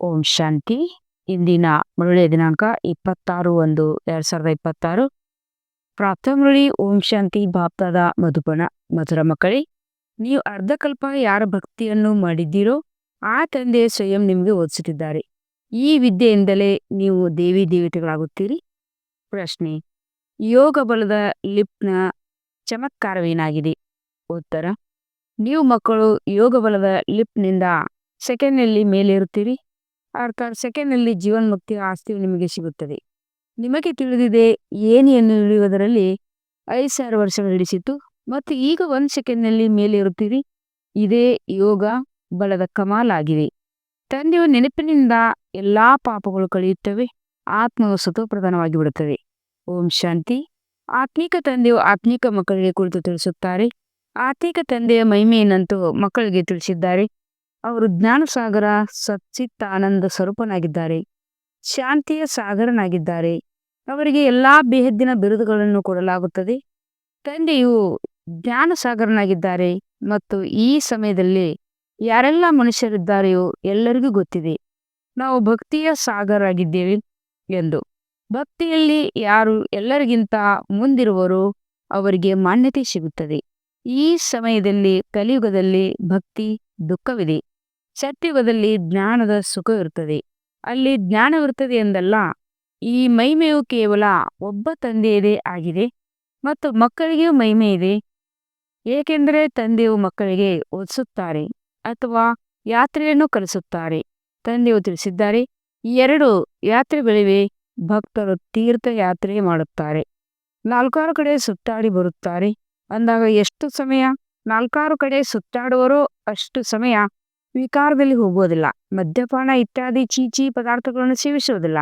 ಓಂ ಶಾಂತಿ. ಇಂದಿನ ಮುರಳಿಯ ದಿನಾಂಕ ಇಪ್ಪತ್ತಾರು ಒಂದು ಎರಡ್ ಸಾವಿರದ ಇಪ್ಪತ್ತಾರು. ಪ್ರಾಪ್ತ ಮುರಳಿ ಓಂ ಶಾಂತಿ ಭಾಪ್ತದ ಮಧುಬನ. ಮಧುರ ಮಕ್ಕಳಿ, ನೀವು ಅರ್ಧಕಲ್ಪ ಯಾರ ಭಕ್ತಿಯನ್ನು ಮಾಡಿದ್ದೀರೋ ಆ ತಂದೆ ಸ್ವಯಂ ನಿಮಗೆ ಓದಿಸುತ್ತಿದ್ದಾರೆ. ಈ ವಿದ್ಯೆಯಿಂದಲೇ ನೀವು ದೇವಿ ದೇವತೆಗಳಾಗುತ್ತೀರಿ. ಪ್ರಶ್ನೆ, ಯೋಗ ಬಲದ ಲಿಪ್ನ ಚಮತ್ಕಾರವೇನಾಗಿದೆ? ಉತ್ತರ, ನೀವು ಮಕ್ಕಳು ಯೋಗ ಬಲದ ಲಿಪ್ನಿಂದ ಸೆಕೆಂಡ್ನಲ್ಲಿ ಮೇಲೇರುತ್ತೀರಿ. ಅರ್ಥಾತ್ ಸೆಕೆಂಡ್ನಲ್ಲಿ ಜೀವನ್ಮುಕ್ತಿ ಆಸ್ತಿಯು ನಿಮಗೆ ಸಿಗುತ್ತದೆ. ನಿಮಗೆ ತಿಳಿದಿದೆ, ಏನಿಯನ್ನು ಇಳಿಯುವುದರಲ್ಲಿ ಐದು ಸಾವಿರ ವರ್ಷಗಳು ಹಿಡಿಸಿತು ಮತ್ತು ಈಗ ಒಂದು ಸೆಕೆಂಡ್ನಲ್ಲಿ ಮೇಲೇರುತ್ತೀರಿ. ಇದೇ ಯೋಗ ಬಲದ ಕಮಾಲಾಗಿದೆ. ತಂದೆಯ ನೆನಪಿನಿಂದ ಎಲ್ಲಾ ಪಾಪಗಳು ಕಳೆಯುತ್ತವೆ. ಆತ್ಮವು ಪ್ರಧಾನವಾಗಿ ಬಿಡುತ್ತದೆ. ಓಂ ಶಾಂತಿ. ಆತ್ಮೀಕ ತಂದೆಯು ಆತ್ಮೀಕ ಮಕ್ಕಳಿಗೆ ಕುರಿತು ತಿಳಿಸುತ್ತಾರೆ. ಆತ್ಮೀಕ ತಂದೆಯ ಮಹಿಮೆಯನ್ನಂತೂ ಮಕ್ಕಳಿಗೆ ತಿಳಿಸಿದ್ದಾರೆ. ಅವರು ಜ್ಞಾನಸಾಗರ ಸಚ್ಚಿತ್ತ ಆನಂದ ಸ್ವರೂಪನಾಗಿದ್ದಾರೆ. ಶಾಂತಿಯ ಸಾಗರನಾಗಿದ್ದಾರೆ. ಅವರಿಗೆ ಎಲ್ಲಾ ಬೇಹದ್ದಿನ ಬಿರುದುಗಳನ್ನು ಕೊಡಲಾಗುತ್ತದೆ. ತಂದೆಯು ಜ್ಞಾನಸಾಗರನಾಗಿದ್ದಾರೆ ಮತ್ತು ಈ ಸಮಯದಲ್ಲಿ ಯಾರೆಲ್ಲ ಮನುಷ್ಯರಿದ್ದಾರೆಯೋ ಎಲ್ಲರಿಗೂ ಗೊತ್ತಿದೆ. ನಾವು ಭಕ್ತಿಯ ಸಾಗರಾಗಿದ್ದೇವೆ ಎಂದು. ಭಕ್ತಿಯಲ್ಲಿ ಯಾರು ಎಲ್ಲರಿಗಿಂತ ಮುಂದಿರುವರೋ ಅವರಿಗೆ ಮಾನ್ಯತೆ ಸಿಗುತ್ತದೆ. ಈ ಸಮಯದಲ್ಲಿ ಕಲಿಯುಗದಲ್ಲಿ ಭಕ್ತಿ ದುಃಖವಿದೆ. ಸತ್ಯುಗದಲ್ಲಿ ಜ್ಞಾನದ ಸುಖವಿರುತ್ತದೆ ಅಲ್ಲಿ ಜ್ಞಾನವಿರುತ್ತದೆ ಎಂದಲ್ಲ, ಈ ಮಹಿಮೆಯು ಕೇವಲ ಒಬ್ಬ ತಂದೆಯದೇ ಆಗಿದೆ ಮತ್ತು ಮಕ್ಕಳಿಗೆ ಮಹಿಮೆ ಇದೆ. ಏಕೆಂದರೆ ತಂದೆಯು ಮಕ್ಕಳಿಗೆ ಓದಿಸುತ್ತಾರೆ ಅಥವಾ ಯಾತ್ರೆಯನ್ನು ಕಲಿಸುತ್ತಾರೆ. ತಂದೆಯು ತಿಳಿಸಿದ್ದಾರೆ ಈ ಎರಡು ಯಾತ್ರೆಗಳಿವೆ. ಭಕ್ತರು ತೀರ್ಥ ಯಾತ್ರೆ ಮಾಡುತ್ತಾರೆ. ನಾಲ್ಕಾರು ಕಡೆ ಸುತ್ತಾಡಿ ಬರುತ್ತಾರೆ. ಅಂದಾಗ ಎಷ್ಟು ಸಮಯ? ನಾಲ್ಕಾರು ಕಡೆ ಸುತ್ತಾಡುವರೋ ಅಷ್ಟು ಸಮಯ ವಿಕಾರದಲ್ಲಿ ಹೋಗುವುದಿಲ್ಲ. ಮದ್ಯಪಾನ ಇತ್ಯಾದಿ ಚೀಚಿ ಪದಾರ್ಥಗಳನ್ನು ಸೇವಿಸುವುದಿಲ್ಲ.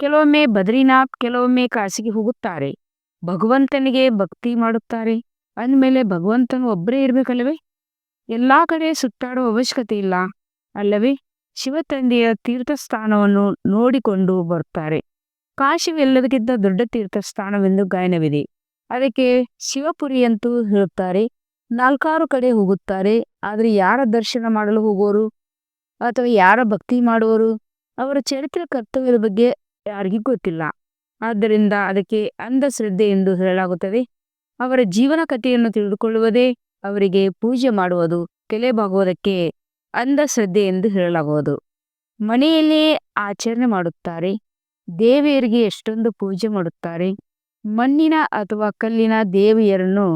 ಕೆಲವೊಮ್ಮೆ ಬದ್ರಿನಾಥ್, ಕೆಲವೊಮ್ಮೆ ಕಾಸಿಗೆ ಹೋಗುತ್ತಾರೆ. ಭಗವಂತನಿಗೆ ಭಕ್ತಿ ಮಾಡುತ್ತಾರೆ. ಅಂದಮೇಲೆ ಭಗವಂತನು ಒಬ್ಬರೇ ಇರಬೇಕಲ್ಲವೇ? ಎಲ್ಲಾ ಕಡೆ ಸುತ್ತಾಡುವ ಅವಶ್ಯಕತೆ ಇಲ್ಲ. ಅಲ್ಲವೇ? ಶಿವತಂದೆಯ ತೀರ್ಥಸ್ಥಾನವನ್ನು ನೋಡಿಕೊಂಡು ಬರ್ತಾರೆ. ಕಾಶಿವೆಲ್ಲದಕ್ಕಿಂತ ದೊಡ್ಡ ತೀರ್ಥಸ್ಥಾನವೆಂದು ಗಾಯನವಿದೆ. ಅದಕ್ಕೆ ಶಿವಪುರಿ ಅಂತೂ ಹೇಳುತ್ತಾರೆ. ನಾಲ್ಕಾರು ಕಡೆ ಹೋಗುತ್ತಾರೆ. ಆದರೆ ಯಾರ ದರ್ಶನ ಮಾಡಲು ಹೋಗೋರು? ಅಥವಾ ಯಾರ ಭಕ್ತಿ ಮಾಡುವರು ಅವರ ಚರಿತ್ರೆ ಕರ್ತವ್ಯದ ಬಗ್ಗೆ ಯಾರಿಗೂ ಗೊತ್ತಿಲ್ಲ. ಆದ್ದರಿಂದ ಅದಕ್ಕೆ ಅಂಧಶ್ರದ್ಧೆ ಎಂದು ಹೇಳಲಾಗುತ್ತದೆ. ಅವರ ಜೀವನ ಕಥೆಯನ್ನು ತಿಳಿದುಕೊಳ್ಳುವುದೇ ಅವರಿಗೆ ಪೂಜೆ ಮಾಡುವುದು ತಲೆಬಾಗುವುದಕ್ಕೆ ಅಂಧಶ್ರದ್ಧೆ ಎಂದು ಹೇಳಲಾಗುವುದು. ಮನೆಯಲ್ಲಿಯೇ ಆಚರಣೆ ಮಾಡುತ್ತಾರೆ. ದೇವಿಯರಿಗೆ ಎಷ್ಟೊಂದು ಪೂಜೆ ಮಾಡುತ್ತಾರೆ. ಮಣ್ಣಿನ ಅಥವಾ ಕಲ್ಲಿನ ದೇವಿಯರನ್ನು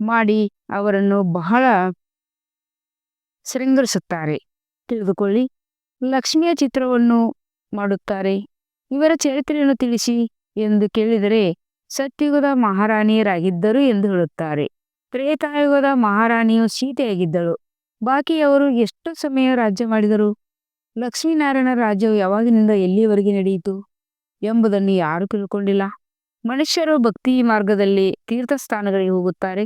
ಮಾಡಿ ಅವರನ್ನು ಬಹಳ ಶೃಂಗರಿಸುತ್ತಾರೆ. ತಿಳಿದುಕೊಳ್ಳಿ. ಲಕ್ಷ್ಮಿಯ ಚಿತ್ರವನ್ನು ಮಾಡುತ್ತಾರೆ. ಇವರ ಚರಿತ್ರೆಯನ್ನು ತಿಳಿಸಿ ಎಂದು ಕೇಳಿದರೆ ಸತ್ಯುಗದ ಮಹಾರಾಣಿಯರಾಗಿದ್ದರು ಎಂದು ಹೇಳುತ್ತಾರೆ. ತ್ರೇತಾಯುಗದ ಮಹಾರಾಣಿಯು ಸೀತೆಯಾಗಿದ್ದಳು. ಬಾಕಿಯವರು ಎಷ್ಟು ಸಮಯ ರಾಜ್ಯ ಮಾಡಿದರು? ಲಕ್ಷ್ಮೀನಾರಾಯಣ ರಾಜ್ಯವು ಯಾವಾಗಿನಿಂದ ಎಲ್ಲಿಯವರೆಗೆ ನಡೆಯಿತು ಎಂಬುದನ್ನು ಯಾರು ತಿಳ್ಕೊಂಡಿಲ್ಲ. ಮನುಷ್ಯರು ಭಕ್ತಿ ಮಾರ್ಗದಲ್ಲಿ ತೀರ್ಥಸ್ಥಾನಗಳಿಗೆ ಹೋಗುತ್ತಾರೆ.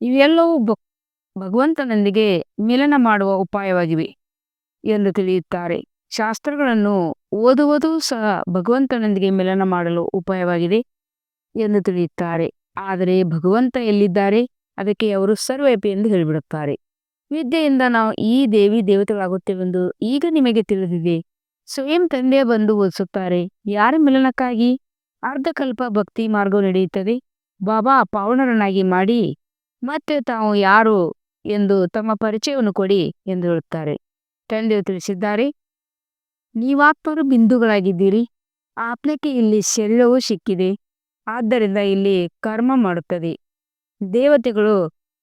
ಇವೆಲ್ಲವೂ ಭಗವಂತನೊಂದಿಗೆ ಮಿಲನ ಮಾಡುವ ಉಪಾಯವಾಗಿವೆ ಎಂದು ತಿಳಿಯುತ್ತಾರೆ. ಶಾಸ್ತ್ರಗಳನ್ನು ಓದುವುದು ಸಹ ಭಗವಂತನೊಂದಿಗೆ ಮಿಲನ ಮಾಡಲು ಉಪಾಯವಾಗಿದೆ ಎಂದು ತಿಳಿಯುತ್ತಾರೆ. ಆದರೆ ಭಗವಂತ ಎಲ್ಲಿದ್ದಾರೆ? ಅದಕ್ಕೆ ಅವರು ಸರ್ವೈಪಿ ಎಂದು ಹೇಳಿಬಿಡುತ್ತಾರೆ. ವಿದ್ಯೆಯಿಂದ ನಾವು ಈ ದೇವಿ ದೇವತೆಗಳಾಗುತ್ತೇವೆಂದು ಈಗ ನಿಮಗೆ ತಿಳಿದಿದೆ. ಸ್ವಯಂ ತಂದೆ ಬಂದು ಓದಿಸುತ್ತಾರೆ. ಯಾರ ಮಿಲನಕ್ಕಾಗಿ? ಅರ್ಧಕಲ್ಪ ಭಕ್ತಿ ಮಾರ್ಗವು ನಡೆಯುತ್ತದೆ. ಬಾಬಾ ಪಾವನರನ್ನಾಗಿ ಮಾಡಿ, ಮತ್ತೆ ತಾವು ಯಾರು ಎಂದು ತಮ್ಮ ಪರಿಚಯವನ್ನು ಕೊಡಿ ಎಂದು ಹೇಳುತ್ತಾರೆ. ತಂದೆಯು ತಿಳಿಸಿದ್ದಾರೆ, ನೀವಾತ್ಮರು ಬಿಂದುಗಳಾಗಿದ್ದೀರಿ. ಆತ್ಮಕ್ಕೆ ಇಲ್ಲಿ ಶರೀರವೂ ಸಿಕ್ಕಿದೆ. ಆದ್ದರಿಂದ ಇಲ್ಲಿ ಕರ್ಮ ಮಾಡುತ್ತದೆ. ದೇವತೆಗಳು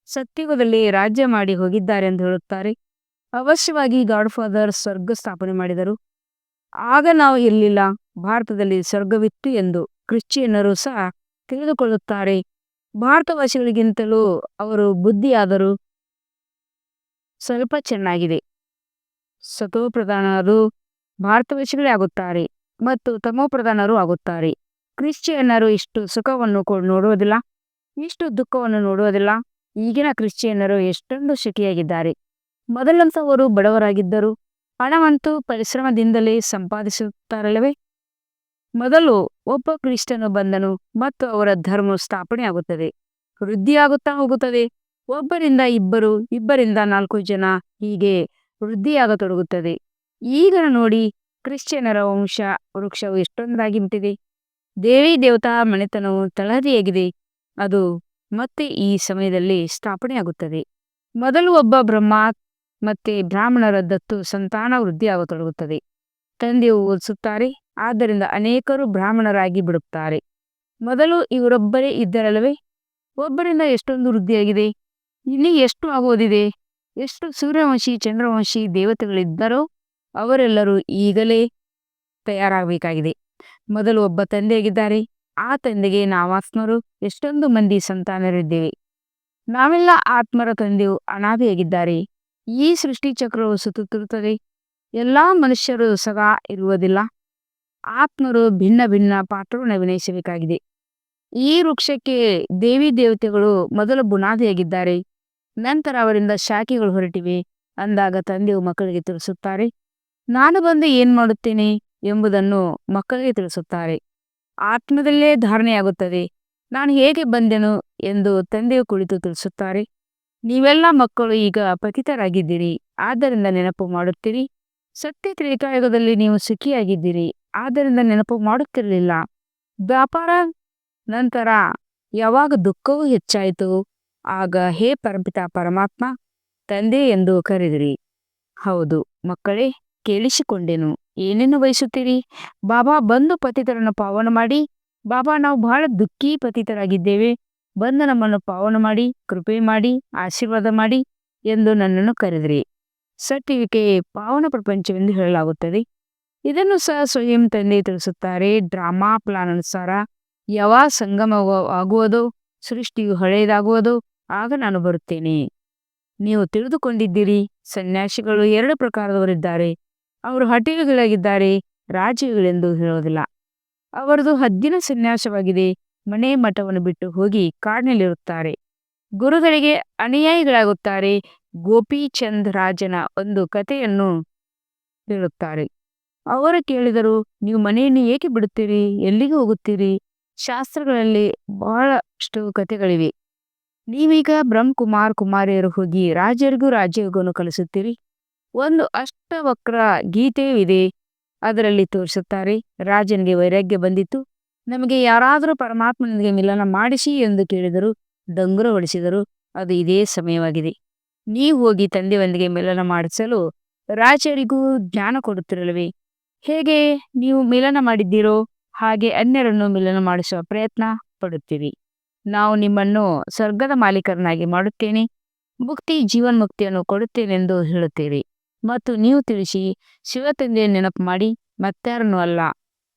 ಸತ್ಯುಗದಲ್ಲಿ ರಾಜ್ಯ ಮಾಡಿ ಹೋಗಿದ್ದಾರೆ ಎಂದು ಹೇಳುತ್ತಾರೆ. ಅವಶ್ಯವಾಗಿ ಗಾಡ್ ಫಾದರ್ ಸ್ವರ್ಗ ಸ್ಥಾಪನೆ ಮಾಡಿದರು. ಆಗ ನಾವು ಇರಲಿಲ್ಲ ಭಾರತದಲ್ಲಿ ಸ್ವರ್ಗವಿತ್ತು ಎಂದು ಕ್ರಿಶ್ಚಿಯನ್ನರು ಸಹ ತಿಳಿದುಕೊಳ್ಳುತ್ತಾರೆ. ಭಾರತವಾಸಿಗಳಿಗಿಂತಲೂ ಅವರು ಬುದ್ಧಿಯಾದರೂ. ಸ್ವಲ್ಪ ಚೆನ್ನಾಗಿದೆ. ಸತೋಪ್ರಧಾನರು ಭಾರತವಾಸಿಗಳೇ ಆಗುತ್ತಾರೆ ಮತ್ತು ತಮೋಪ್ರಧಾನರು ಆಗುತ್ತಾರೆ. ಕ್ರಿಶ್ಚಿಯನ್ನರು ಇಷ್ಟು ಸುಖವನ್ನು ನೋಡುವುದಿಲ್ಲ, ಇಷ್ಟು ದುಃಖವನ್ನು ನೋಡುವುದಿಲ್ಲ. ಈಗಿನ ಕ್ರಿಶ್ಚಿಯನ್ನರು ಎಷ್ಟೊಂದು ಸುಖಿಯಾಗಿದ್ದಾರೆ ಮೊದಲಂತವರು ಬಡವರಾಗಿದ್ದರು. ಹಣವಂತೂ ಪರಿಶ್ರಮದಿಂದಲೇ ಸಂಪಾದಿಸುತ್ತಾರಲ್ಲವೇ? ಮೊದಲು ಒಬ್ಬ ಕ್ರಿಸ್ತನು ಬಂದನು ಮತ್ತು ಅವರ ಧರ್ಮ ಸ್ಥಾಪನೆ ಆಗುತ್ತದೆ ವೃದ್ಧಿಯಾಗುತ್ತಾ ಹೋಗುತ್ತದೆ. ಒಬ್ಬರಿಂದ ಇಬ್ಬರು, ಇಬ್ಬರಿಂದ ನಾಲ್ಕು ಜನ ಹೀಗೆ ವೃದ್ಧಿಯಾಗತೊಡಗುತ್ತದೆ. ಈಗ ನೋಡಿ ಕ್ರಿಶ್ಚಿಯನರ ವಂಶ, ವೃಕ್ಷವು ಎಷ್ಟೊಂದಾಗಿ ಬಿಟ್ಟಿದೆ. ದೇವಿ ದೇವತಾ ಮನೆತನವು ತಳಹದಿಯಾಗಿದೆ. ಅದು ಮತ್ತೆ ಈ ಸಮಯದಲ್ಲಿ ಸ್ಥಾಪನೆಯಾಗುತ್ತದೆ. ಮೊದಲು ಒಬ್ಬ ಬ್ರಹ್ಮ ಮತ್ತೆ ಬ್ರಾಹ್ಮಣರ ದತ್ತು ಸಂತಾನ ವೃದ್ಧಿಯಾಗತೊಡಗುತ್ತದೆ ತಂದೆಯು ಓದಿಸುತ್ತಾರೆ, ಆದ್ದರಿಂದ ಅನೇಕರು ಬ್ರಾಹ್ಮಣರಾಗಿ ಬಿಡುತ್ತಾರೆ. ಮೊದಲು ಇವರೊಬ್ಬರೇ ಇದ್ದರಲ್ಲವೇ? ಒಬ್ಬರಿಂದ ಎಷ್ಟೊಂದು ವೃದ್ಧಿಯಾಗಿದೆ? ಇಲ್ಲಿ ಎಷ್ಟು ಆಗೋದಿದೆ? ಎಷ್ಟು ಸೂರ್ಯವಂಶಿ, ಚಂದ್ರವಂಶಿ ದೇವತೆಗಳಿದ್ದರೋ, ಅವರೆಲ್ಲರೂ ಈಗಲೇ ತಯಾರಾಗಬೇಕಾಗಿದೆ. ಮೊದಲು ಒಬ್ಬ ತಂದೆಯಾಗಿದ್ದಾರೆ. ಆ ತಂದೆಗೆ ನಾವಾತ್ಮರು. ಎಷ್ಟೊಂದು ಮಂದಿ ಸಂತಾನರಿದ್ದೇವೆ. ನಾವೆಲ್ಲ ಆತ್ಮರ ತಂದೆಯು ಅನಾದಿಯಾಗಿದ್ದಾರೆ ಈ ಸೃಷ್ಟಿ ಚಕ್ರವು ಸುತ್ತುತ್ತಿರುತ್ತದೆ. ಎಲ್ಲ ಮನುಷ್ಯರು ಸದಾ ಇರುವುದಿಲ್ಲ. ಆತ್ಮರು ಭಿನ್ನ ಭಿನ್ನ ಪಾತ್ರವನ್ನು ಅಭಿನಯಿಸಬೇಕಾಗಿದೆ ಈ ವೃಕ್ಷಕ್ಕೆ ದೇವಿ ದೇವತೆಗಳು ಮೊದಲು ಬುನಾದಿಯಾಗಿದ್ದಾರೆ. ನಂತರ ಅವರಿಂದ ಶಾಖೆಗಳು ಹೊರಟಿವೆ ಅಂದಾಗ ತಂದೆಯು ಮಕ್ಕಳಿಗೆ ತಿಳಿಸುತ್ತಾರೆ. ನಾನು ಬಂದು ಏನು ಮಾಡುತ್ತೇನೆ ಎಂಬುದನ್ನು ಮಕ್ಕಳಿಗೆ ತಿಳಿಸುತ್ತಾರೆ. ಆತ್ಮದಲ್ಲೇ ಧಾರಣೆಯಾಗುತ್ತದೆ. ನಾನು ಹೇಗೆ ಬಂದೆನು ಎಂದು ತಂದೆಯು ಕುಳಿತು ತಿಳಿಸುತ್ತಾರೆ. ನೀವೆಲ್ಲ ಮಕ್ಕಳು ಈಗ ಪತಿತರಾಗಿದ್ದೀರಿ ಆದ್ದರಿಂದ ನೆನಪು ಮಾಡುತ್ತೀರಿ. ಸತ್ಯ ತ್ರೇತಾಯುಗದಲ್ಲಿ ನೀವು ಸುಖಿಯಾಗಿದ್ದೀರಿ. ಆದ್ದರಿಂದ ನೆನಪು ಮಾಡುತ್ತಿರಲಿಲ್ಲ. ವ್ಯಾಪಾರ ನಂತರ ಯಾವಾಗ ದುಃಖವೂ ಹೆಚ್ಚಾಯಿತು. ಆಗ ಹೇ ಪರಪಿತ ಪರಮಾತ್ಮ, ತಂದೆ ಎಂದು ಕರೆದಿರಿ. ಹೌದು, ಮಕ್ಕಳೇ, ಕೇಳಿಸಿಕೊಂಡೆನು. ಏನೇನು ಬಯಸುತ್ತೀರಿ? ಬಾಬಾ ಬಂದು ಪತಿತರನ್ನು ಪಾವನ ಮಾಡಿ, ಬಾಬಾ ನಾವು ಬಹಳ ದುಃಖಿ ಪತಿತರಾಗಿದ್ದೇವೆ. ಬಂದು ನಮ್ಮನ್ನು ಪಾವನ ಮಾಡಿ, ಕೃಪೆ ಮಾಡಿ, ಆಶೀರ್ವಾದ ಮಾಡಿ ಎಂದು ನನ್ನನ್ನು ಕರೆದ್ರಿ. ಸಟ್ಟಿವಿಕೆ ಪಾವನ ಪ್ರಪಂಚವೆಂದು ಹೇಳಲಾಗುತ್ತದೆ. ಇದನ್ನು ಸಹ ಸ್ವಯಂ ತಂದೆ ತಿಳಿಸುತ್ತಾರೆ. ಡ್ರಾಮಾ ಪ್ಲಾನ್ ಅನುಸಾರ ಯಾವ ಸಂಗಮ ಆಗುವುದೋ, ಸೃಷ್ಟಿಯು ಹಳೆಯದಾಗುವುದೋ, ಆಗ ನಾನು ಬರುತ್ತೇನೆ. ನೀವು ತಿಳಿದುಕೊಂಡಿದ್ದೀರಿ, ಸನ್ಯಾಸಿಗಳು ಎರಡು ಪ್ರಕಾರದವರಿದ್ದಾರೆ. ಅವರು ಹಠಿಗಳಾಗಿದ್ದಾರೆ ರಾಜೀವಿಗಳೆಂದು ಹೇಳೋದಿಲ್ಲ ಅವರದು ಹದ್ದಿನ ಸನ್ಯಾಸವಾಗಿದೆ. ಮನೆ ಮಠವನ್ನು ಬಿಟ್ಟು ಹೋಗಿ ಕಾಡಿನಲ್ಲಿರುತ್ತಾರೆ. ಗುರುಗಳಿಗೆ ಅನುಯಾಯಿಗಳಾಗುತ್ತಾರೆ. ಗೋಪಿಚಂದ್ ರಾಜನ ಒಂದು ಕಥೆಯನ್ನು ಹೇಳುತ್ತಾರೆ. ಅವರು ಕೇಳಿದರು, ನೀವು ಮನೆಯನ್ನು ಏಕೆ ಬಿಡುತ್ತೀರಿ? ಎಲ್ಲಿಗೆ ಹೋಗುತ್ತೀರಿ? ಶಾಸ್ತ್ರಗಳಲ್ಲಿ ಬಹಳಷ್ಟು ಕಥೆಗಳಿವೆ. ನೀವೀಗ ಬ್ರಹ್ಮಕುಮಾರ್ ಕುಮಾರಿಯರು ಹೋಗಿ ರಾಜರಿಗೂ ರಾಜ್ಯವನ್ನು ಕಲಿಸುತ್ತೀರಿ. ಒಂದು ಅಷ್ಟವಕ್ರ ಗೀತೆಯೂ ಇದೆ. ಅದರಲ್ಲಿ ತೋರಿಸುತ್ತಾರೆ, ರಾಜನಿಗೆ ವೈರಾಗ್ಯ ಬಂದಿತ್ತು. ನಮಗೆ ಯಾರಾದರೂ ಪರಮಾತ್ಮನೊಂದಿಗೆ ಮಿಲನ ಮಾಡಿಸಿ ಎಂದು ಕೇಳಿದರು ಡಂಗುರ ಹೊಡಿಸಿದರು ಅದು ಇದೇ ಸಮಯವಾಗಿದೆ. ನೀವು ಹೋಗಿ ತಂದೆಯೊಂದಿಗೆ ಮಿಲನ ಮಾಡಿಸಲು ರಾಜರಿಗೂ ಜ್ಞಾನ ಕೊಡುತ್ತಿರಲಿವೆ? ಹೇಗೆ ನೀವು ಮಿಲನ ಮಾಡಿದ್ದೀರೋ ಹಾಗೆ ಅನ್ಯರನ್ನು ಮಿಲನ ಮಾಡಿಸುವ ಪ್ರಯತ್ನ ಪಡುತ್ತೀರಿ. ನಾವು ನಿಮ್ಮನ್ನು ಸ್ವರ್ಗದ ಮಾಲೀಕರನ್ನಾಗಿ ಮಾಡುತ್ತೇನೆ, ಮುಕ್ತಿ ಜೀವನ್ ಮುಕ್ತಿಯನ್ನು ಕೊಡುತ್ತೇನೆಂದು ಹೇಳುತ್ತೀರಿ. ಮತ್ತು ನೀವು ತಿಳಿಸಿ ಶಿವ ಶಿವತಂದೆಯ ನೆನಪು ಮಾಡಿ, ಮತ್ತಾರನ್ನೂ ಅಲ್ಲ.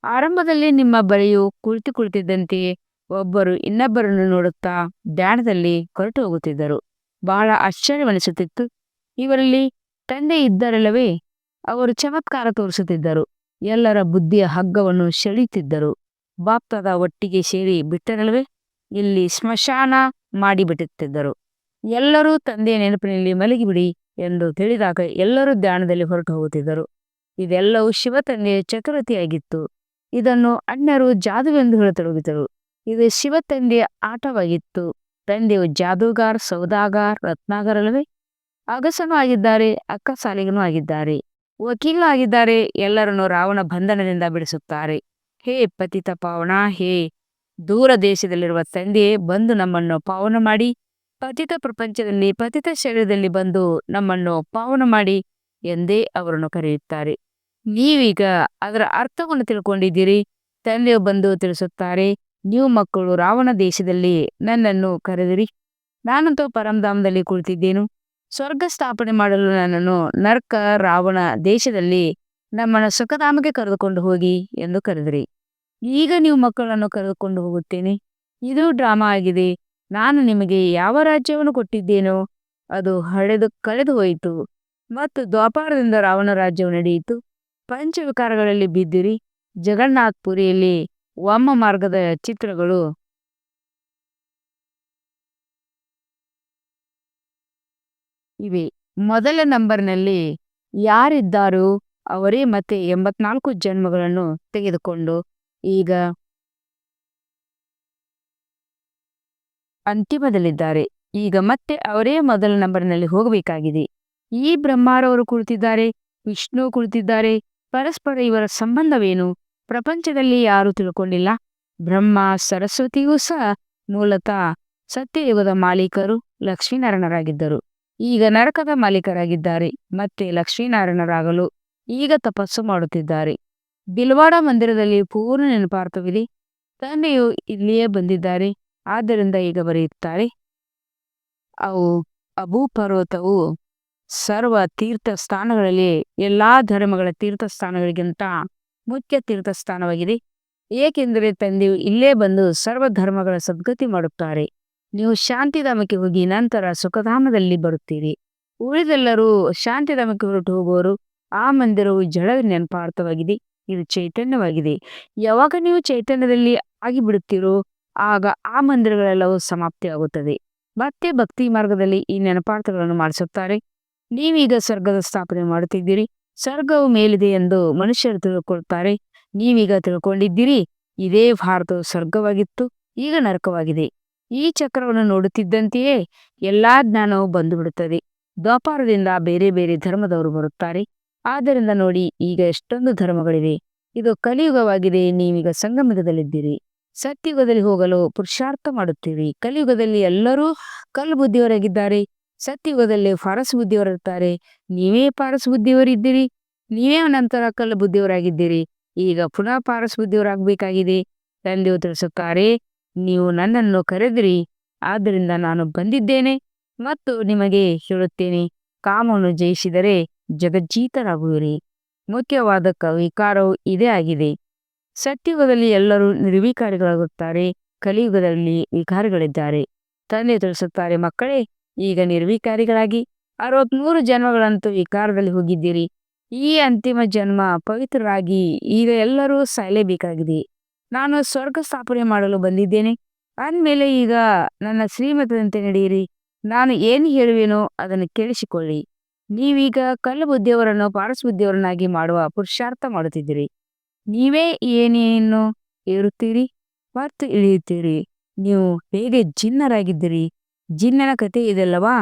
ಆರಂಭದಲ್ಲಿ ನಿಮ್ಮ ಬಳಿಯು ಕುಳಿತು ಕುಳಿತಿದ್ದಂತೆಯೇ ಒಬ್ಬರು ಇನ್ನೊಬ್ಬರನ್ನು ನೋಡುತ್ತಾ ಧ್ಯಾನದಲ್ಲಿ ಹೊರಟು ಹೋಗುತ್ತಿದ್ದರು. ಬಹಳ ಆಶ್ಚರ್ಯವೆನಿಸುತ್ತಿತ್ತು. ಇವರಲ್ಲಿ ತಂದೆ ಇದ್ದರಲ್ಲವೇ? ಅವರು ಚಮತ್ಕಾರ ತೋರಿಸುತ್ತಿದ್ದರು. ಎಲ್ಲರ ಬುದ್ಧಿಯ ಹಗ್ಗವನ್ನು ಸೆಳೆಯುತ್ತಿದ್ದರು. ಬಾಪ್ತದ ಒಟ್ಟಿಗೆ ಸೇರಿ ಬಿಟ್ಟರಲ್ಲವೇ? ಇಲ್ಲಿ ಸ್ಮಶಾನ ಮಾಡಿಬಿಡುತ್ತಿದ್ದರು ಎಲ್ಲರೂ ತಂದೆಯ ನೆನಪಿನಲ್ಲಿ ಮಲಗಿಬಿಡಿ ಎಂದು ತಿಳಿದಾಗ ಎಲ್ಲರೂ ಧ್ಯಾನದಲ್ಲಿ ಹೊರಟು ಹೋಗುತ್ತಿದ್ದರು. ಇದೆಲ್ಲವೂ ಶಿವ ತಂದೆಯ ಚತುರತೆಯಾಗಿತ್ತು. ಇದನ್ನು ಅಣ್ಣರು ಜಾದುವೆಂದು ಹೇಳತೊಡಗಿದರು ಇದು ಶಿವ ತಂದೆಯ ಆಟವಾಗಿತ್ತು. ತಂದೆಯು ಜಾದೂಗಾರ್, ಸೌದಾಗಾರ್, ರತ್ನಾಗರಲ್ಲವೇ? ಅಗಸನೂ ಆಗಿದ್ದಾರೆ, ಅಕ್ಕ ಸಾಲಿಗನೂ ಆಗಿದ್ದಾರೆ. ವಕೀಲ ಆಗಿದ್ದಾರೆ, ಎಲ್ಲರನ್ನು ರಾವಣ ಬಂಧನದಿಂದ ಬಿಡಿಸುತ್ತಾರೆ. ಹೇ ಪತಿತ ಪಾವನ, ಹೇ! ದೂರ ದೇಶದಲ್ಲಿರುವ ತಂದೆಯೇ, ಬಂದು ನಮ್ಮನ್ನು ಪಾವನ ಮಾಡಿ. ಪತಿತ ಪ್ರಪಂಚದಲ್ಲಿ, ಪತಿತ ಶರೀರದಲ್ಲಿ ಬಂದು ನಮ್ಮನ್ನು ಪಾವನ ಮಾಡಿ ಎಂದೇ ಅವರನ್ನು ಕರೆಯುತ್ತಾರೆ. ನೀವೀಗ ಅದರ ಅರ್ಥವನ್ನು ತಿಳ್ಕೊಂಡಿದ್ದೀರಿ. ತಂದೆಯು ಬಂದು ತಿಳಿಸುತ್ತಾರೆ, ನೀವು ಮಕ್ಕಳು ರಾವಣ ದೇಶದಲ್ಲಿ ನನ್ನನ್ನು ಕರೆದಿರಿ. ನಾನಂತೂ ಪರಂಧಾಮದಲ್ಲಿ ಕುಳಿತಿದ್ದೇನು. ಸ್ವರ್ಗ ಸ್ಥಾಪನೆ ಮಾಡಲು ನನ್ನನ್ನು ನರ್ಕ ರಾವಣ ದೇಶದಲ್ಲಿ ನಮ್ಮನ್ನು ಸುಖಧಾಮಕ್ಕೆ ಕರೆದುಕೊಂಡು ಹೋಗಿ ಎಂದು ಕರೆದಿರಿ. ಈಗ ನೀವು ಮಕ್ಕಳನ್ನು ಕರೆದುಕೊಂಡು ಹೋಗುತ್ತೇನೆ. ಇದು ಡ್ರಾಮಾ ಆಗಿದೆ. ನಾನು ನಿಮಗೆ ಯಾವ ರಾಜ್ಯವನ್ನು ಕೊಟ್ಟಿದ್ದೇನೋ ಅದು ಹಳೆದು ಕಳೆದು ಹೋಯಿತು ಮತ್ತು ದ್ವಾಪಾರದಿಂದ ರಾವಣ ರಾಜ್ಯವು ನಡೆಯಿತು. ಪಂಚವಿಕಾರಗಳಲ್ಲಿ ಬಿದ್ದಿರಿ. ಜಗನ್ನಾಥ್ ಪುರಿಯಲ್ಲಿ ವಾಮ ಮಾರ್ಗದ ಚಿತ್ರಗಳು. ಇವೆ. ಮೊದಲ ನಂಬರ್ನಲ್ಲಿ ಯಾರಿದ್ದಾರೋ ಅವರೇ ಮತ್ತೆ ಎಂಬತ್ನಾಲ್ಕು ಜನ್ಮಗಳನ್ನು ತೆಗೆದುಕೊಂಡು ಈಗ ಅಂತಿಮದಲ್ಲಿದ್ದಾರೆ. ಈಗ ಮತ್ತೆ ಅವರೇ ಮೊದಲ ನಂಬರ್ನಲ್ಲಿ ಹೋಗಬೇಕಾಗಿದೆ. ಈ ಬ್ರಹ್ಮಾರವರು ಕುಳಿತಿದ್ದಾರೆ, ವಿಷ್ಣು ಕುಳಿತಿದ್ದಾರೆ ಪರಸ್ಪರ ಇವರ ಸಂಬಂಧವೇನು? ಪ್ರಪಂಚದಲ್ಲಿ ಯಾರು ತಿಳ್ಕೊಂಡಿಲ್ಲ. ಬ್ರಹ್ಮ, ಸರಸ್ವತಿಯೂ ಸಹ ಮೂಲತಃ ಸತ್ಯಯುಗದ ಮಾಲೀಕರು, ಲಕ್ಷ್ಮೀನಾರಾಯಣರಾಗಿದ್ದರು. ಈಗ ನರಕದ ಮಾಲೀಕರಾಗಿದ್ದಾರೆ. ಮತ್ತೆ ಲಕ್ಷ್ಮೀನಾರಾಯಣರಾಗಲು ಈಗ ತಪಸ್ಸು ಮಾಡುತ್ತಿದ್ದಾರೆ. ಬಿಲ್ವಾಡ ಮಂದಿರದಲ್ಲಿ ಪೂರ್ಣ ನೆನಪಾರ್ಥವಿದೆ. ತಂದೆಯು ಇಲ್ಲಿಯೇ ಬಂದಿದ್ದಾರೆ. ಆದ್ದರಿಂದ ಈಗ ಬರೆಯುತ್ತಾರೆ. ಅವು ಅಬೂ ಪರ್ವತವು ಸರ್ವ ತೀರ್ಥ ಸ್ಥಾನಗಳಲ್ಲಿ ಎಲ್ಲಾ ಧರ್ಮಗಳ ತೀರ್ಥ ಸ್ಥಾನಗಳಿಗಿಂತ ಮುಖ್ಯ ತೀರ್ಥ ಸ್ಥಾನವಾಗಿದೆ ಏಕೆಂದರೆ ತಂದೆಯು ಇಲ್ಲೇ ಬಂದು ಸರ್ವ ಧರ್ಮಗಳ ಸದ್ಗತಿ ಮಾಡುತ್ತಾರೆ. ನೀವು ಶಾಂತಿಧಾಮಕ್ಕೆ ಹೋಗಿ ನಂತರ ಸುಖಧಾಮದಲ್ಲಿ ಬರುತ್ತೀರಿ. ಉಳಿದೆಲ್ಲರೂ ಶಾಂತಿಧಾಮಕ್ಕೆ ಹೊರಟು ಹೋಗುವರು. ಆ ಮಂದಿರವು ಜಡ ನೆನಪಾರ್ಥವಾಗಿದೆ. ಇದು ಚೈತನ್ಯವಾಗಿದೆ. ಯಾವಾಗ ನೀವು ಚೈತನ್ಯದಲ್ಲಿ ಆಗಿಬಿಡುತ್ತೀರೋ, ಆಗ ಆ ಮಂದಿರಗಳೆಲ್ಲವೂ ಸಮಾಪ್ತಿಯಾಗುತ್ತದೆ. ಮತ್ತೆ ಭಕ್ತಿ ಮಾರ್ಗದಲ್ಲಿ ಈ ನೆನಪಾರ್ಥಗಳನ್ನು ಮಾಡಿಸುತ್ತಾರೆ. ನೀವೀಗ ಸ್ವರ್ಗದ ಸ್ಥಾಪನೆ ಮಾಡುತ್ತಿದ್ದೀರಿ. ಸ್ವರ್ಗವು ಮೇಲಿದೆ ಎಂದು ಮನುಷ್ಯರು ತಿಳ್ಕೊಳ್ತಾರೆ. ನೀವೀಗ ತಿಳ್ಕೊಂಡಿದ್ದೀರಿ. ಇದೇ ಭಾರತವು ಸ್ವರ್ಗವಾಗಿತ್ತು. ಈಗ ನರಕವಾಗಿದೆ. ಈ ಚಕ್ರವನ್ನು ನೋಡುತ್ತಿದ್ದಂತೆಯೇ ಎಲ್ಲಾ ಜ್ಞಾನವು ಬಂದು ಬಿಡುತ್ತದೆ ದ್ವಾಪಾರದಿಂದ ಬೇರೆ ಬೇರೆ ಧರ್ಮದವರು ಬರುತ್ತಾರೆ. ಆದ್ದರಿಂದ ನೋಡಿ, ಈಗ ಎಷ್ಟೊಂದು ಧರ್ಮಗಳಿವೆ. ಇದು ಕಲಿಯುಗವಾಗಿದೆ. ನೀವೀಗ ಸಂಗಮಯುಗದಲ್ಲಿದ್ದೀರಿ. ಸತ್ಯುಗದಲ್ಲಿ ಹೋಗಲು ಪುರುಷಾರ್ಥ ಮಾಡುತ್ತೀರಿ. ಕಲಿಯುಗದಲ್ಲಿ ಎಲ್ಲರೂ ಕಲ್ಲು ಬುದ್ಧಿಯವರಾಗಿದ್ದಾರೆ. ಸತ್ಯುಗದಲ್ಲಿ ಫಾರಸ್ ಬುದ್ಧಿಯವರಿರ್ತಾರೆ ನೀವೇ ಪಾರಸ್ ಬುದ್ಧಿಯವರಿದ್ದೀರಿ ನೀವೇ ನಂತರ ಕಲ್ಲು ಬುದ್ಧಿಯವರಾಗಿದ್ದೀರಿ ಈಗ ಪುನಃ ಪಾರಸ್ ಬುದ್ಧಿಯವರಾಗಬೇಕಾಗಿದೆ ತಂದೆಯು ತಿಳಿಸುತ್ತಾರೆ, ನೀವು ನನ್ನನ್ನು ಕರೆದಿರಿ. ಆದ್ದರಿಂದ ನಾನು ಬಂದಿದ್ದೇನೆ ಮತ್ತು ನಿಮಗೆ ಹೇಳುತ್ತೇನೆ, ಕಾಮವನ್ನು ಜಯಿಸಿದರೆ ಜಗಜ್ಜೀತರಾಗುವಿರಿ. ಮುಖ್ಯವಾದ ವಿಕಾರವು ಇದೇ ಆಗಿದೆ. ಸತ್ಯುಗದಲ್ಲಿ ಎಲ್ಲರೂ ನಿರ್ವಿಕಾರಿಗಳಾಗುತ್ತಾರೆ, ಕಲಿಯುಗದಲ್ಲಿ ವಿಕಾರಿಗಳಿದ್ದಾರೆ. ತಂದೆ ತಿಳಿಸುತ್ತಾರೆ, ಮಕ್ಕಳೇ ಈಗ ನಿರ್ವಿಕಾರಿಗಳಾಗಿ ಅರವತ್ಮೂರು ಜನ್ಮಗಳಂತೂ ವಿಕಾರದಲ್ಲಿ ಹೋಗಿದ್ದೀರಿ. ಈ ಅಂತಿಮ ಜನ್ಮ ಪವಿತ್ರರಾಗಿ ಈಗ ಎಲ್ಲರೂ ಸಾಯಲೇಬೇಕಾಗಿದೆ. ನಾನು ಸ್ವರ್ಗ ಸ್ಥಾಪನೆ ಮಾಡಲು ಬಂದಿದ್ದೇನೆ. ಅಂದಮೇಲೆ ಈಗ ನನ್ನ ಶ್ರೀಮತದಂತೆ ನಡೆಯಿರಿ. ನಾನು ಏನು ಹೇಳುವೆನೋ ಅದನ್ನು ಕೇಳಿಸಿಕೊಳ್ಳಿ. ನೀವೀಗ ಕಲ್ಲು ಬುದ್ಧಿಯವರನ್ನು ಪಾರಸ್ ಬುದ್ಧಿಯವರನ್ನಾಗಿ ಮಾಡುವ ಪುರುಷಾರ್ಥ ಮಾಡುತ್ತಿದ್ದೀರಿ. ನೀವೇ ಏನೇನು ಏರುತ್ತೀರಿ ಮತ್ತು ಇಳಿಯುತ್ತೀರಿ. ನೀವು ಹೇಗೆ ಜಿನ್ನರಾಗಿದ್ದೀರಿ? ಜಿನ್ನನ ಕತೆ ಇದೆಲ್ಲವಾ?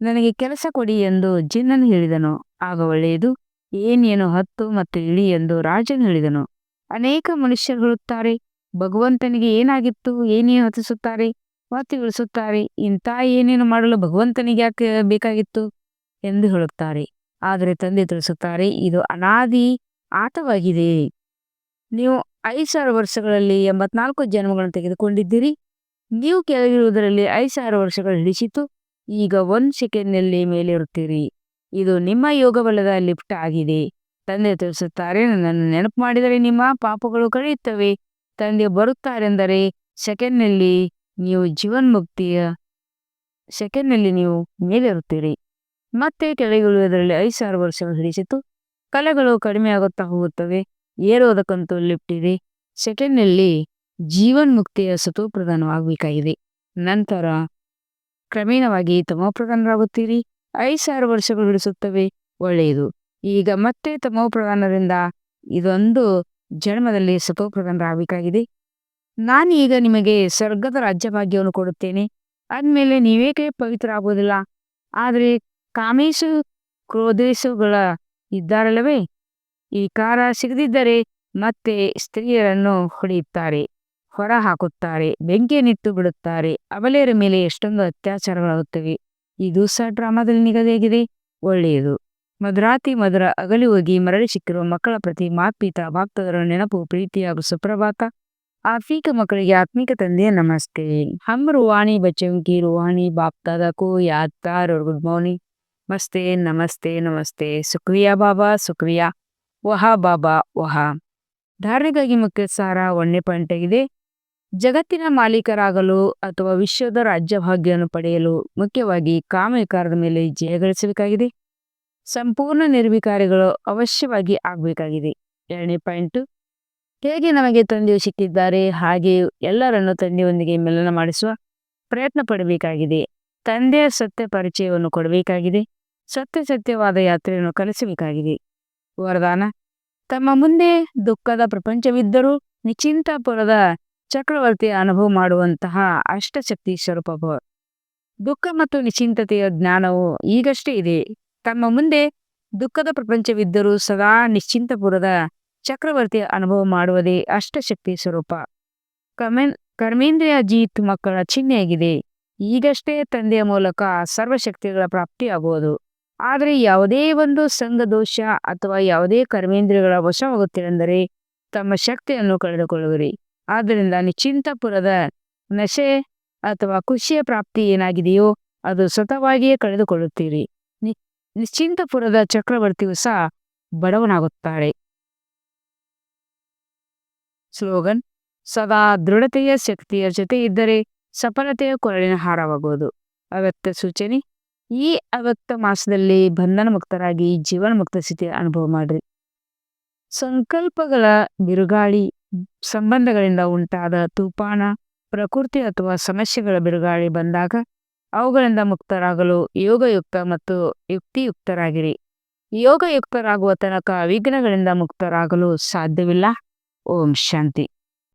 ನನಗೆ ಕೆಲಸ ಕೊಡಿ ಎಂದು ಜಿನ್ನನು ಹೇಳಿದನು. ಆಗ ಒಳ್ಳೆಯದು ಏನೇನು ಹತ್ತು ಮತ್ತು ಇಳಿ ಎಂದು ರಾಜನು ಹೇಳಿದನು. ಅನೇಕ ಮನುಷ್ಯರು ಹೇಳುತ್ತಾರೆ, ಭಗವಂತನಿಗೆ ಏನಾಗಿತ್ತು ಏನೇನು ಹತಿಸುತ್ತಾರೆ ಮತ್ತು ಇಳಿಸುತ್ತಾರೆ ಇಂಥ ಏನೇನು ಮಾಡಲು ಭಗವಂತನಿಗೆ ಯಾಕೆ ಬೇಕಾಗಿತ್ತು ಎಂದು ಹೇಳುತ್ತಾರೆ. ಆದರೆ ತಂದೆ ತಿಳಿಸುತ್ತಾರೆ, ಇದು ಅನಾದಿ ಆಟವಾಗಿದೆ ನೀವು ಐದು ಸಾವಿರ ವರ್ಷಗಳಲ್ಲಿ ಎಂಬತ್ನಾಲ್ಕು ಜನ್ಮಗಳನ್ನು ತೆಗೆದುಕೊಂಡಿದ್ದೀರಿ. ನೀವು ಕೆಳಗಿರುವುದರಲ್ಲಿ ಐದು ಸಾವಿರ ವರ್ಷಗಳು ಹಿಡಿಸಿತು ಈಗ ಒಂದು ಸೆಕೆಂಡ್ನಲ್ಲಿ ಮೇಲಿರುತ್ತೀರಿ. ಇದು ನಿಮ್ಮ ಯೋಗಬಲದ ಲಿಫ್ಟ್ ಆಗಿದೆ. ತಂದೆ ತಿಳಿಸುತ್ತಾರೆ, ನನ್ನನ್ನು ನೆನಪು ಮಾಡಿದರೆ ನಿಮ್ಮ ಪಾಪಗಳು ಕಳೆಯುತ್ತವೆ. ತಂದೆ ಬರುತ್ತಾರೆಂದರೆ ಸೆಕೆಂಡ್ನಲ್ಲಿ ನೀವು ಜೀವನ್ಮುಕ್ತಿಯ, ಸೆಕೆಂಡ್ನಲ್ಲಿ ನೀವು ಮೇಲಿರುತ್ತೀರಿ. ಮತ್ತೆ ಕೆಳಗಿಳುವುದರಲ್ಲಿ ಐದು ಸಾವಿರ ವರ್ಷಗಳು ಹಿಡಿಸಿತು ಕಲೆಗಳು ಕಡಿಮೆಯಾಗುತ್ತಾ ಹೋಗುತ್ತವೆ. ಏರೋದಕ್ಕಂತೂ ಲಿಫ್ಟ್ ಇದೆ. ಸೆಕೆಂಡ್ನಲ್ಲಿ ಜೀವನ್ಮುಕ್ತಿಯ ಸತೋಪ್ರಧಾನವಾಗಬೇಕಾಗಿದೆ ನಂತರ, ಕ್ರಮೇಣವಾಗಿ ತಮೋಪ್ರಧಾನರಾಗುತ್ತೀರಿ. ಐದು ಸಾವಿರ ವರ್ಷಗಳು ಹಿಡಿಸುತ್ತವೆ ಒಳ್ಳೆಯದು. ಈಗ ಮತ್ತೆ ತಮೋಪ್ರಧಾನರಿಂದ ಇದೊಂದು ಜನ್ಮದಲ್ಲಿ ಸತೋಪ್ರಧಾನರಾಗಬೇಕಾಗಿದೆ ನಾನು ಈಗ ನಿಮಗೆ ಸ್ವರ್ಗದ ರಾಜ್ಯಭಾಗ್ಯವನ್ನು ಕೊಡುತ್ತೇನೆ. ಅಂದಮೇಲೆ ನೀವೇಕೆ ಪವಿತ್ರ ಆಗೋದಿಲ್ಲ ಆದರೆ ಕಾಮೇಶು ಕ್ರೋಧೇಶುಗಳ ಇದ್ದಾರಲ್ಲವೇ? ಈ ಕಾರ ಸಿಗದಿದ್ದರೆ ಮತ್ತೆ ಸ್ತ್ರೀಯರನ್ನು ಹೊಡೆಯುತ್ತಾರೆ. ಹೊರ ಹಾಕುತ್ತಾರೆ ಬೆಂಕಿಯನ್ನಿಟ್ಟು ಬಿಡುತ್ತಾರೆ ಅವಲೆಯರ ಮೇಲೆ ಎಷ್ಟೊಂದು ಅತ್ಯಾಚಾರಗಳಾಗುತ್ತವೆ. ಇದು ಸಹ ಡ್ರಾಮಾದಲ್ಲಿ ನಿಗದಿಯಾಗಿದೆ. ಒಳ್ಳೆಯದು. ಮದ್ರಾತಿ ಮಧುರ ಅಗಲಿ ಹೋಗಿ ಮರಳಿ ಸಿಕ್ಕಿರುವ ಮಕ್ಕಳ ಪ್ರತಿ ಮಾತ್ಪೀತ ಭಕ್ತದರ ನೆನಪು, ಪ್ರೀತಿ ಸುಪ್ರಭಾತ. ಆಫೀಕ ಮಕ್ಕಳಿಗೆ ಆತ್ಮಿಕ ತಂದೆಯ ನಮಸ್ತೆ. ಹಮ್ ವಾಣಿ ಬಚ್ಚಂಕಿ ರುವಾಣಿ ಬಾಪ್ತಾದ ಕೋ ಯಾದ್ ಗುಡ್ ಮಾರ್ನಿಂಗ್. ಮಸ್ತೆ, ನಮಸ್ತೆ ನಮಸ್ತೆ. ಸುಕ್ರಿಯಾ ಬಾಬಾ, ಸುಕ್ರಿಯಾ. ವಹಾ ಬಾಬಾ, ವಹಾ. ಧಾರ್ಮಿಕಾಗಿ ಮುಖ್ಯ ಸಾರ ಒಳ್ಳೆ ಪಾಯಿಂಟ್ ಆಗಿದೆ. ಜಗತ್ತಿನ ಮಾಲೀಕರಾಗಲು ಅಥವಾ ವಿಶ್ವದ ರಾಜ್ಯಭಾಗ್ಯವನ್ನು ಪಡೆಯಲು ಮುಖ್ಯವಾಗಿ ಕಾಮವಿಕಾರದ ಮೇಲೆ ಜಯಗಳಿಸಬೇಕಾಗಿದೆ ಸಂಪೂರ್ಣ ನಿರ್ವಿಕಾರಿಗಳು ಅವಶ್ಯವಾಗಿ ಆಗಬೇಕಾಗಿದೆ. ಎರಡನೇ ಪಾಯಿಂಟು, ಹೇಗೆ ನಮಗೆ ತಂದೆಯು ಸಿಕ್ಕಿದ್ದಾರೆ ಹಾಗೆ ಎಲ್ಲರನ್ನು ತಂದೆಯೊಂದಿಗೆ ಮಿಲನ ಮಾಡಿಸುವ ಪ್ರಯತ್ನ ಪಡಬೇಕಾಗಿದೆ. ತಂದೆಯ ಸತ್ಯ ಪರಿಚಯವನ್ನು ಕೊಡಬೇಕಾಗಿದೆ. ಸತ್ಯ ಸತ್ಯವಾದ ಯಾತ್ರೆಯನ್ನು ಕಲಿಸಬೇಕಾಗಿದೆ. ವರದಾನ, ತಮ್ಮ ಮುಂದೆ ದುಃಖದ ಪ್ರಪಂಚವಿದ್ದರೂ ನಿಶ್ಚಿಂತಪುರದ ಚಕ್ರವರ್ತಿಯ ಅನುಭವ ಮಾಡುವಂತಹ ಅಷ್ಟಶಕ್ತಿ ಸ್ವರೂಪ ದುಃಖ ಮತ್ತು ನಿಶ್ಚಿಂತತೆಯ ಜ್ಞಾನವು ಈಗಷ್ಟೇ ಇದೆ. ತಮ್ಮ ಮುಂದೆ ದುಃಖದ ಪ್ರಪಂಚವಿದ್ದರೂ ಸದಾ ನಿಶ್ಚಿಂತಪುರದ ಚಕ್ರವರ್ತಿಯ ಅನುಭವ ಮಾಡುವುದೇ ಅಷ್ಟಶಕ್ತಿ ಸ್ವರೂಪ. ಕಮೆನ್ ಕರ್ಮೇಂದ್ರಿಯ ಜೀತ್ ಮಕ್ಕಳ ಚಿಹ್ನೆಯಾಗಿದೆ. ಈಗಷ್ಟೇ ತಂದೆಯ ಮೂಲಕ ಸರ್ವಶಕ್ತಿಗಳ ಪ್ರಾಪ್ತಿಯಾಗುವುದು. ಆದರೆ ಯಾವುದೇ ಒಂದು ಸಂಘ ದೋಷ ಅಥವಾ ಯಾವುದೇ ಕರ್ಮೇಂದ್ರಿಯಗಳ ವಶವಾಗುತ್ತಿರೆಂದರೆ ತಮ್ಮ ಶಕ್ತಿಯನ್ನು ಕಳೆದುಕೊಳ್ಳುವಿರಿ. ಆದ್ದರಿಂದ ನಿಶ್ಚಿಂತಪುರದ ನಶೆ ಅಥವಾ ಖುಷಿಯ ಪ್ರಾಪ್ತಿ ಏನಾಗಿದೆಯೋ ಅದು ಸ್ವತಃವಾಗಿಯೇ ಕಳೆದುಕೊಳ್ಳುತ್ತೀರಿ. ನಿ, ನಿಶ್ಚಿಂತಪುರದ ಚಕ್ರವರ್ತಿಯು ಸಹ ಬಡವನಾಗುತ್ತಾರೆ ಸ್ಲೋಗನ್, ಸದಾ ದೃಢತೆಯ ಶಕ್ತಿಯ ಜೊತೆ ಇದ್ದರೆ ಸಫಲತೆಯ ಕೊರಳಿನ ಹಾರವಾಗುವುದು. ಅವ್ಯಕ್ತ ಸೂಚನೆ, ಈ ಅವ್ಯಕ್ತ ಮಾಸದಲ್ಲಿ ಬಂಧನ ಮುಕ್ತರಾಗಿ ಜೀವನ ಮುಕ್ತ ಸ್ಥಿತಿಯ ಅನುಭವ ಮಾಡ್ರಿ. ಸಂಕಲ್ಪಗಳ ಬಿರುಗಾಳಿ ಸಂಬಂಧಗಳಿಂದ ಉಂಟಾದ ತೂಪಾನ ಪ್ರಕೃತಿ ಅಥವಾ ಸಮಸ್ಯೆಗಳ ಬಿರುಗಾಳಿ ಬಂದಾಗ ಅವುಗಳಿಂದ ಮುಕ್ತರಾಗಲು ಯೋಗಯುಕ್ತ ಮತ್ತು ಯುಕ್ತಿಯುಕ್ತರಾಗಿರಿ. ಯೋಗಯುಕ್ತರಾಗುವ ತನಕ ವಿಘ್ನಗಳಿಂದ ಮುಕ್ತರಾಗಲು ಸಾಧ್ಯವಿಲ್ಲ. ಓಂ ಶಾಂತಿ.